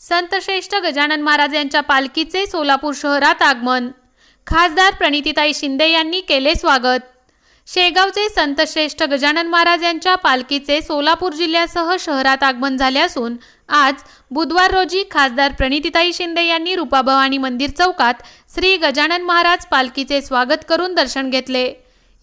संतश्रेष्ठ गजानन महाराज यांच्या पालखीचे सोलापूर शहरात आगमन. खासदार प्रणितीताई शिंदे यांनी केले स्वागत. शेगावचे संतश्रेष्ठ गजानन महाराज यांच्या पालखीचे सोलापूर जिल्ह्यासह शहरात आगमन झाले असून आज बुधवार रोजी खासदार प्रणितीताई शिंदे यांनी रूपाभवानी मंदिर चौकात श्री गजानन महाराज पालखीचे स्वागत करून दर्शन घेतले.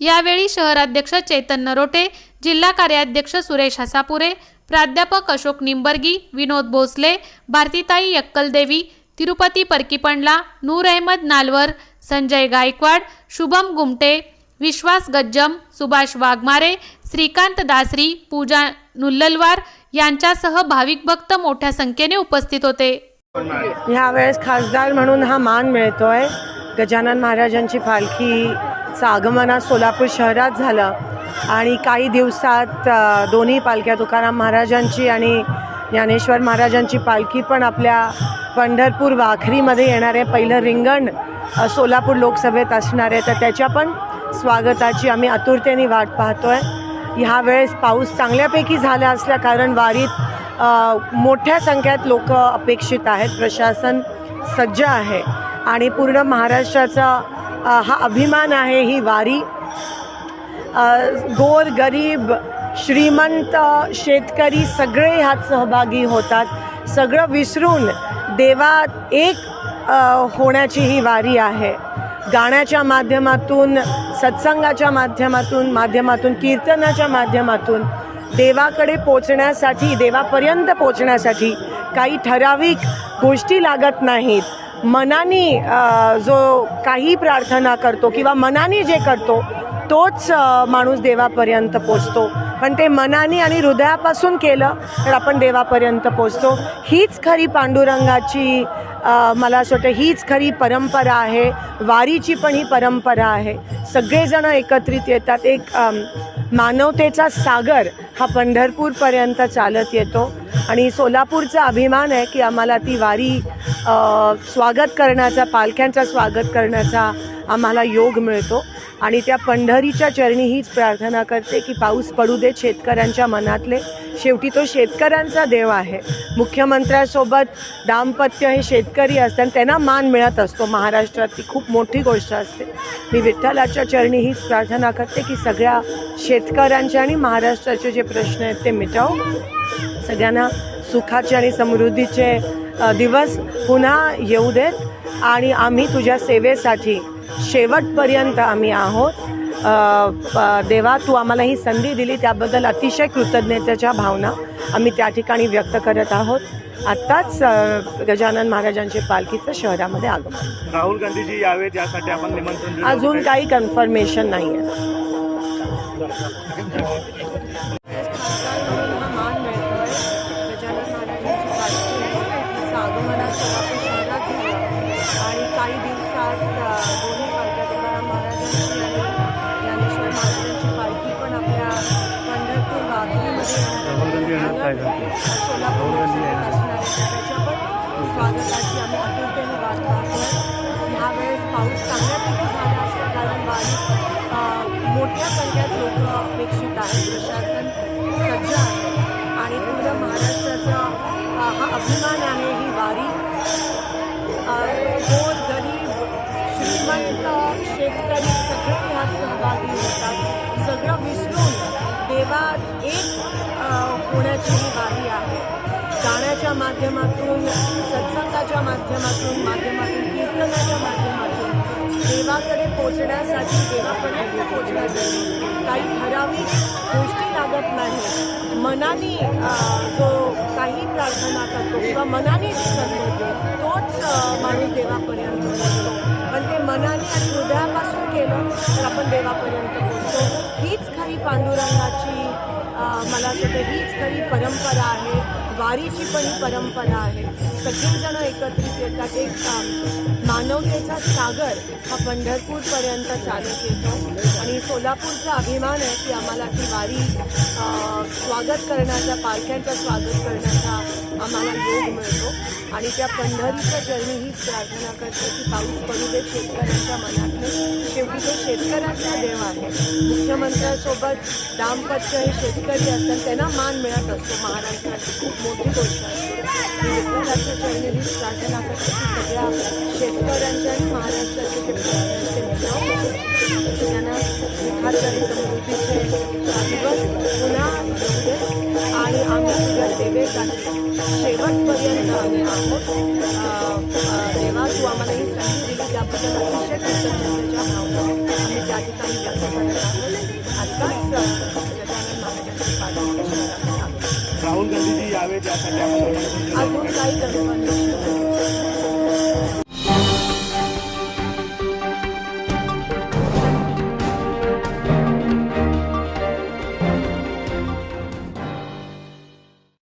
यावेळी शहराध्यक्ष चेतन नरोटे जिल्हा कार्याध्यक्ष सुरेश हसापुरे प्राध्यापक अशोक निंबर्गी विनोद भोसले भारतीताई यक्कलदेवी तिरुपती परकीपंडला नूर अहमद नालवर संजय गायकवाड शुभम गुमटे विश्वास गज्जम सुभाष वाघमारे श्रीकांत दासरी पूजा नुल्ललवार यांच्यासह भाविक भक्त मोठ्या संख्येने उपस्थित होते. ह्यावेळेस खासदार म्हणून हा मान मिळतोय. गजानन महाराजांची पालखीचं आगमन आज सोलापूर शहरात झालं. आणि काही दिवसात दोन्ही पालख्या तुकाराम महाराजांची आणि ज्ञानेश्वर महाराजांची पालखी पण आपल्या पंढरपूर वाखरीमध्ये येणारे पहिलं रिंगण सोलापूर लोकसभेत असणार आहे. तर त्याच्या पण स्वागताची आम्ही आतुरतेने वाट पाहतो आहे ह्या वेळेस पाऊस चांगल्यापैकी झाला असल्या कारण वारीत मोठ्या संख्येत लोक अपेक्षित आहेत. प्रशासन सज्ज आहे. आणि पूर्ण महाराष्ट्राचा हा अभिमान आहे ही वारी. गोर गरीब श्रीमंत शेतकरी सगळे ह्यात सहभागी होतात. सगळं विसरून देवात एक होण्याची ही वारी आहे. गाण्याच्या माध्यमातून सत्संगाच्या माध्यमातून माध्यमातून कीर्तनाच्या माध्यमातून देवाकडे पोचण्यासाठी देवापर्यंत पोचण्यासाठी काही ठराविक गोष्टी लागत नाहीत. मनानी जो काही प्रार्थना करतो किंवा मनाने जे करतो तोच माणूस देवापर्यंत पोचतो. पण ते मनाने आणि हृदयापासून केलं तर आपण देवापर्यंत पोचतो. हीच खरी पांडुरंगाची मला असं वाटतं हीच खरी परंपरा आहे. वारीची पण ही परंपरा आहे. सगळेजणं एकत्रित येतात. एक मानवतेचा सागर हा पंढरपूरपर्यंत चालत येतो. आणि सोलापूरचा अभिमान आहे की आम्हाला ती वारी स्वागत करण्याचा पालख्यांचा स्वागत करण्याचा आम्हाला योग मिळतो. आणि त्या पंढरीच्या चरणी हीच प्रार्थना करते की पाऊस पडू देत शेतकऱ्यांच्या मनातले. शेवटी तो शेतकऱ्यांचा देव आहे. मुख्यमंत्र्यासोबत दाम्पत्य हे शेतकरी असतात त्यांना मान मिळत असतो. महाराष्ट्रात ती खूप मोठी गोष्ट असते. मी विठ्ठलाच्या चरणी हीच प्रार्थना करते की सगळ्या शेतकऱ्यांचे आणि महाराष्ट्राचे जे प्रश्न आहेत ते मिटव सगळ्यांना सुखाचे आणि समृद्धीचे दिवस पुन्हा येऊ देत आणि आम्ही तुझ्या सेवेसाठी शेवटपर्यंत आम्ही आहोत. देवा तू आम्हाला ही संधी दिली त्याबद्दल अतिशय कृतज्ञतेच्या भावना आम्ही त्या ठिकाणी व्यक्त करत आहोत. आत्ताच गजानन महाराजांचे पालखीचं शहरामध्ये आगमन. राहुल गांधीजी यावेत यासाठी आपण निमंत्रण अजून. काही कन्फर्मेशन नाही आहे स्वागताची आम्ही आतुरतेने वाट पाहतोय ह्यावेळेस पाऊस चांगल्यापैकी झाला असल्या कारण वारी मोठ्या संख्येत लोक अपेक्षित आहेत प्रशासन सज्ज आहे आणि पूर्ण महाराष्ट्राचा हा अभिमान आहे ही वारी अ, गोर गरीब श्रीमंत शेतकरी सगळे ह्यात सहभागी होतात सगळं विसरून देवा एक होण्याची ही वारी आहे. गाण्याच्या माध्यमातून सत्संगाच्या माध्यमातून माध्यमातून कीर्तनाच्या माध्यमातून देवाकडे पोचण्यासाठी देवापर्यंत पोचण्यासाठी काही ठराविक गोष्टी लागत नाही मनाने जो काही प्रार्थना करतो किंवा मनाने करतो तोच माणूस देवापर्यंत पोचतो पण ते मनाने आणि हृदयापासून केलं तर आपण देवापर्यंत पोचतो हीच खरी पांडुरंगाची मला असं वाटतं हीच खरी परंपरा आहे. वारीची पण ही परंपरा आहे. सगळेजणं एकत्रित येतात एक काम. मानवतेचा सागर हा पंढरपूरपर्यंत चालत येतो आणि सोलापूरचा अभिमान आहे की आम्हाला ती वारी स्वागत करण्याचा पालख्यांचा स्वागत करण्याचा आम्हाला योग मिळतो. आणि त्या पंढरीच्या चरणी हीच प्रार्थना करते की पाऊस पडू दे शेतकऱ्यांच्या मनातून. शेवटी तो शेतकऱ्यांचा देव आहे. मुख्यमंत्र्यांसोबत दाम्पत्य हे शेतकरी असतात त्यांना मान मिळत असतो महाराष्ट्रात खूप मोठी गोष्ट आहे. प्रार्थना करते सगळ्या शेतकऱ्यांच्या आणि महाराष्ट्राचे शेतकऱ्यांचे त्यांना एखाद्याने समृद्धीचे दिवस पुन्हा आणि आम्ही तुझ्या शेवटपर्यंत आम्ही आहोत. देवा तू आम्हाला ही संधी दिली त्याबद्दल अतिशय कृतज्ञतेच्या भावना आम्ही त्या ठिकाणी व्यक्त आहोत. आत्ताच राहुल गांधीजी यावेत यासाठी आपण